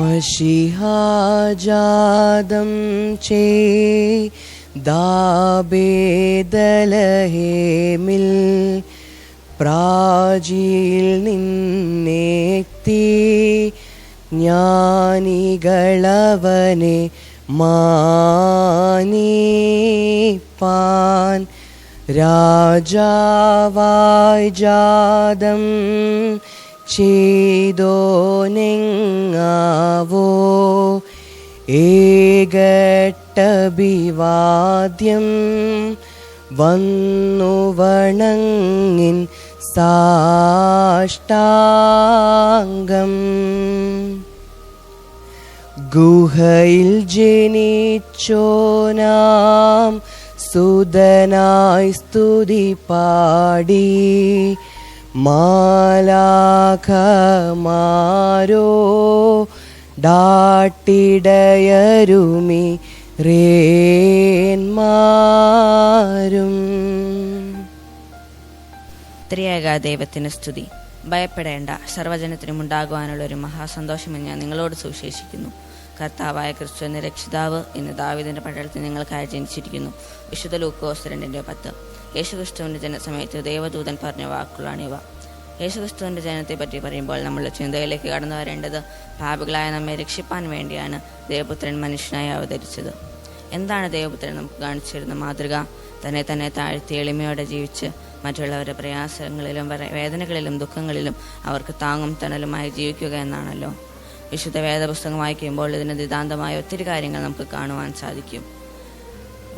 മഷിഹാജാതം ചേ ദാബേദലഹേമിൽ പ്രാചീൽ നിന്നേത്തി ജ്ഞാനികളവനെ മാനീപ്പാൻ രാജാവായി ജാതം ചെയ്തോനെങ്ങാവോ? ഏകട്ടഭിവാദ്യം വന്നു വണങ്ങിൻ സാഷ്ടാംഗം. ഗുഹയിൽ ജനിച്ചോനാം സുതനായി സ്തുതി പാടി മാലാഖമാരോ ഡാട്ടിടയരുമി റേന്മാരും ത്രിയേക ദൈവത്തിന് സ്തുതി. ഭയപ്പെടേണ്ട സർവജനത്തിനും ഉണ്ടാകുവാനുള്ള ഒരു മഹാസന്തോഷമെന്ന് ഞാൻ നിങ്ങളോട് സുവിശേഷിക്കുന്നു. കർത്താവായ ക്രിസ്തു എന്ന രക്ഷിതാവ് ഇന്ന് ദാവിദിന്റെ പട്ടണത്തിൽ നിങ്ങൾക്കായി ജനിച്ചിരിക്കുന്നു. വിശുദ്ധ ലൂക്കോസ് രണ്ടിന്റെ പത്ത്. യേശുക്രിസ്തുവിന്റെ ജനസമയത്ത് ദേവദൂതൻ പറഞ്ഞ വാക്കുകളാണിവ. യേശുക്രിസ്തുവിന്റെ ജനത്തെപ്പറ്റി പറയുമ്പോൾ നമ്മളുടെ ചിന്തയിലേക്ക് കടന്നു വരേണ്ടത് പാപികളായ നമ്മെ രക്ഷിപ്പാൻ വേണ്ടിയാണ് ദേവപുത്രൻ മനുഷ്യനായി അവതരിച്ചത്. എന്താണ് ദേവപുത്രൻ നമുക്ക് കാണിച്ചിരുന്ന മാതൃക? തന്നെ തന്നെ താഴ്ത്തി എളിമയോടെ ജീവിച്ച് മറ്റുള്ളവരുടെ പ്രയാസങ്ങളിലും വേദനകളിലും ദുഃഖങ്ങളിലും അവർക്ക് താങ്ങും തണലുമായി ജീവിക്കുക എന്നാണല്ലോ. വിശുദ്ധ വേദപുസ്തകം വായിക്കുമ്പോൾ ഇതിന് നിതാന്തമായ ഒത്തിരി കാര്യങ്ങൾ നമുക്ക് കാണുവാൻ സാധിക്കും.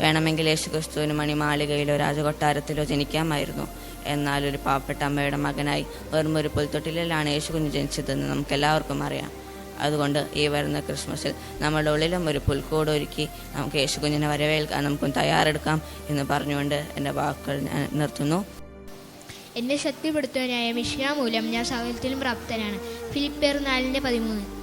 വേണമെങ്കിൽ യേശുക്രിസ്തുവിന് മണിമാളികയിലോ രാജകൊട്ടാരത്തിലോ ജനിക്കാമായിരുന്നു. എന്നാൽ ഒരു പാവപ്പെട്ട അമ്മയുടെ മകനായി വെറും ഒരു പുൽത്തൊട്ടിലാണ് യേശു കുഞ്ഞ് ജനിച്ചതെന്ന് നമുക്ക് എല്ലാവർക്കും അറിയാം. അതുകൊണ്ട് ഈ വരുന്ന ക്രിസ്മസിൽ നമ്മുടെ ഉള്ളിലും ഒരു പുൽക്കൂട് ഒരുക്കി നമുക്ക് യേശു കുഞ്ഞിനെ വരവേൽക്കാൻ നമുക്കും തയ്യാറെടുക്കാം എന്ന് പറഞ്ഞുകൊണ്ട് എന്റെ വാക്കുകൾ ഞാൻ നിർത്തുന്നു. എന്നെ ശക്തിപ്പെടുത്തുവാനായ മിഷ്യ മൂലം ഞാൻ സകലത്തിലും പ്രാപ്തനാണ്. ഫിലിപ്പേർ നാലിന്റെ പതിമൂന്ന്.